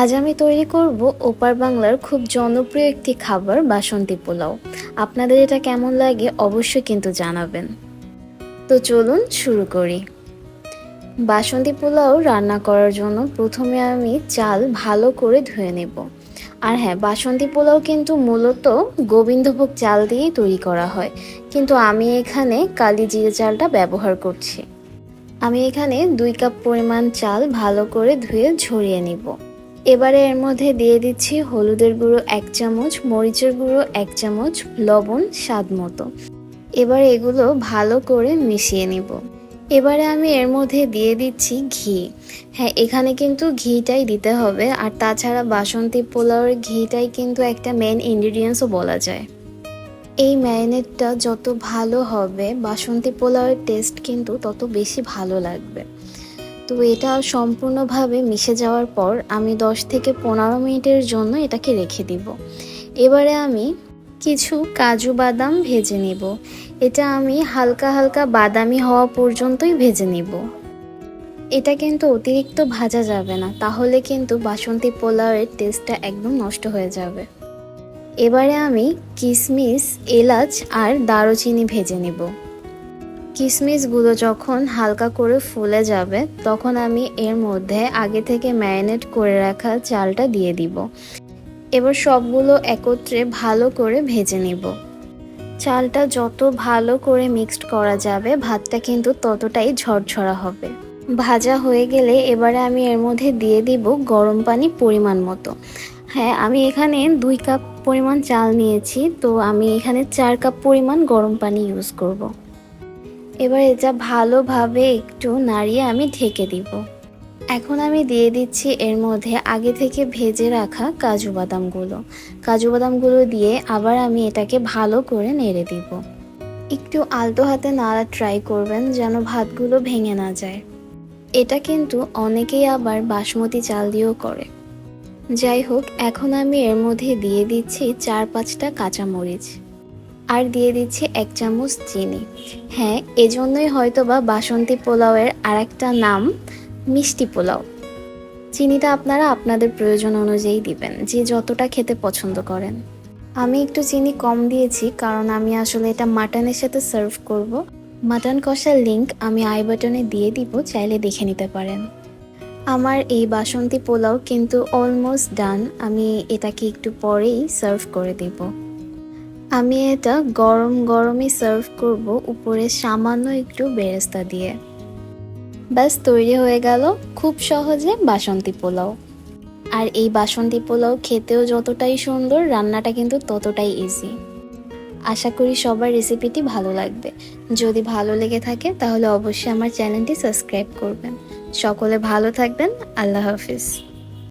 আজ আমি তৈরি করব ওপার বাংলার খুব জনপ্রিয় একটি খাবার, বাসন্তী পোলাও। আপনাদের এটা কেমন লাগে অবশ্যই কিন্তু জানাবেন। তো চলুন শুরু করি। বাসন্তী পোলাও রান্না করার জন্য প্রথমে আমি চাল ভালো করে ধুয়ে নেব। আর হ্যাঁ বাসন্তী পোলাও কিন্তু মূলত গোবিন্দভোগ চাল দিয়েই তৈরি করা হয়। কিন্তু আমি এখানে কালি জিরে চালটা ব্যবহার করছি। আমি এখানে দুই কাপ পরিমাণ চাল ভালো করে ধুয়ে ঝরিয়ে নিব। এবারে এর মধ্যে দিয়ে দিচ্ছি হলুদের গুঁড়ো এক চামচ, মরিচের গুঁড়ো এক চামচ, লবণ স্বাদ মতো। এবার এগুলো ভালো করে মিশিয়ে নিব। এবারে আমি এর মধ্যে দিয়ে দিচ্ছি ঘি। হ্যাঁ এখানে কিন্তু ঘিটাই দিতে হবে আর তাছাড়া বাসন্তী পোলাওয়ের ঘিটাই কিন্তু একটা মেন ইনগ্রিডিয়েন্টসও বলা যায়। এই ম্যারিনেটটা যত ভালো হবে, বাসন্তী পোলাওয়ের টেস্ট কিন্তু তত বেশি ভালো লাগবে। তো এটা সম্পূর্ণভাবে মিশে যাওয়ার পর আমি 10 থেকে পনেরো মিনিটের জন্য এটাকে রেখে দিব। এবারে আমি কিছু কাজু বাদাম ভেজে নেব। এটা আমি হালকা হালকা বাদামি হওয়া পর্যন্তই ভেজে নেব। এটা কিন্তু অতিরিক্ত ভাজা যাবে না, তাহলে কিন্তু বাসন্তী পোলাওয়ের টেস্টটা একদম নষ্ট হয়ে যাবে। এবারে আমি কিশমিশ এলাচ আর দারুচিনি ভেজে নিব। কিশমিশগুলো যখন হালকা করে ফুলে যাবে, তখন আমি এর মধ্যে আগে থেকে ম্যারিনেট করে রাখা চালটা দিয়ে দিব। এবার সবগুলো একত্রে ভালো করে ভেজে নিব। চালটা যত ভালো করে মিক্সড করা যাবে, ভাতটা কিন্তু ততটাই ঝরঝরা হবে। ভাজা হয়ে গেলে এবারে আমি এর মধ্যে দিয়ে দিব গরম পানি পরিমাণ মতো। হ্যাঁ আমি এখানে দুই কাপ পরিমাণ চাল নিয়েছি, তো আমি এখানে চার কাপ পরিমাণ গরম পানি ইউজ করব। এবার এটা ভালোভাবে একটু নাড়িয়ে আমি ঢেকে দিব। এখন আমি দিয়ে দিচ্ছি এর মধ্যে আগে থেকে ভেজে রাখা কাজু বাদামগুলো। কাজু বাদামগুলো দিয়ে আবার আমি এটাকে ভালো করে নেড়ে দিব। একটু আলতো হাতে নাড়া ট্রাই করবেন যেন ভাতগুলো ভেঙে না যায়। এটা কিন্তু অনেকেই আবার বাসমতি চাল দিয়েও করে। যাই হোক, এখন আমি এর মধ্যে দিয়ে দিচ্ছি চার পাঁচটা কাঁচামরিচ। আর দিয়ে দিচ্ছি এক চামচ চিনি। হ্যাঁ এজন্যই হয়তো বা বাসন্তী পোলাওয়ের আরেকটা নাম মিষ্টি পোলাও। চিনিটা আপনারা আপনাদের প্রয়োজন অনুযায়ী দিবেন, যে যতটা খেতে পছন্দ করেন। আমি একটু চিনি কম দিয়েছি, কারণ আমি আসলে এটা মাটনের সাথে সার্ভ করব। মাটন কষার লিংক আমি আই বাটনে দিয়ে দিব, চাইলে দেখে নিতে পারেন। আমার এই বাসন্তী পোলাও কিন্তু অলমোস্ট ডান আমি এটাকে একটু পরেই সার্ভ করে দেব। আমি এটা গরম গরমই সার্ভ করব উপরে সামান্য একটু বেরেস্তা দিয়ে। ব্যাস, তৈরি হয়ে গেল খুব সহজে বাসন্তী পোলাও। আর এই বাসন্তী পোলাও খেতেও যতটাই সুন্দর, রান্নাটা কিন্তু ততটাই ইজি আশা করি সবার রেসিপিটি ভালো লাগবে। যদি ভালো লেগে থাকে, তাহলে অবশ্যই আমার চ্যানেলটি সাবস্ক্রাইব করবেন। সকলে ভালো থাকবেন। আল্লাহ হাফিজ।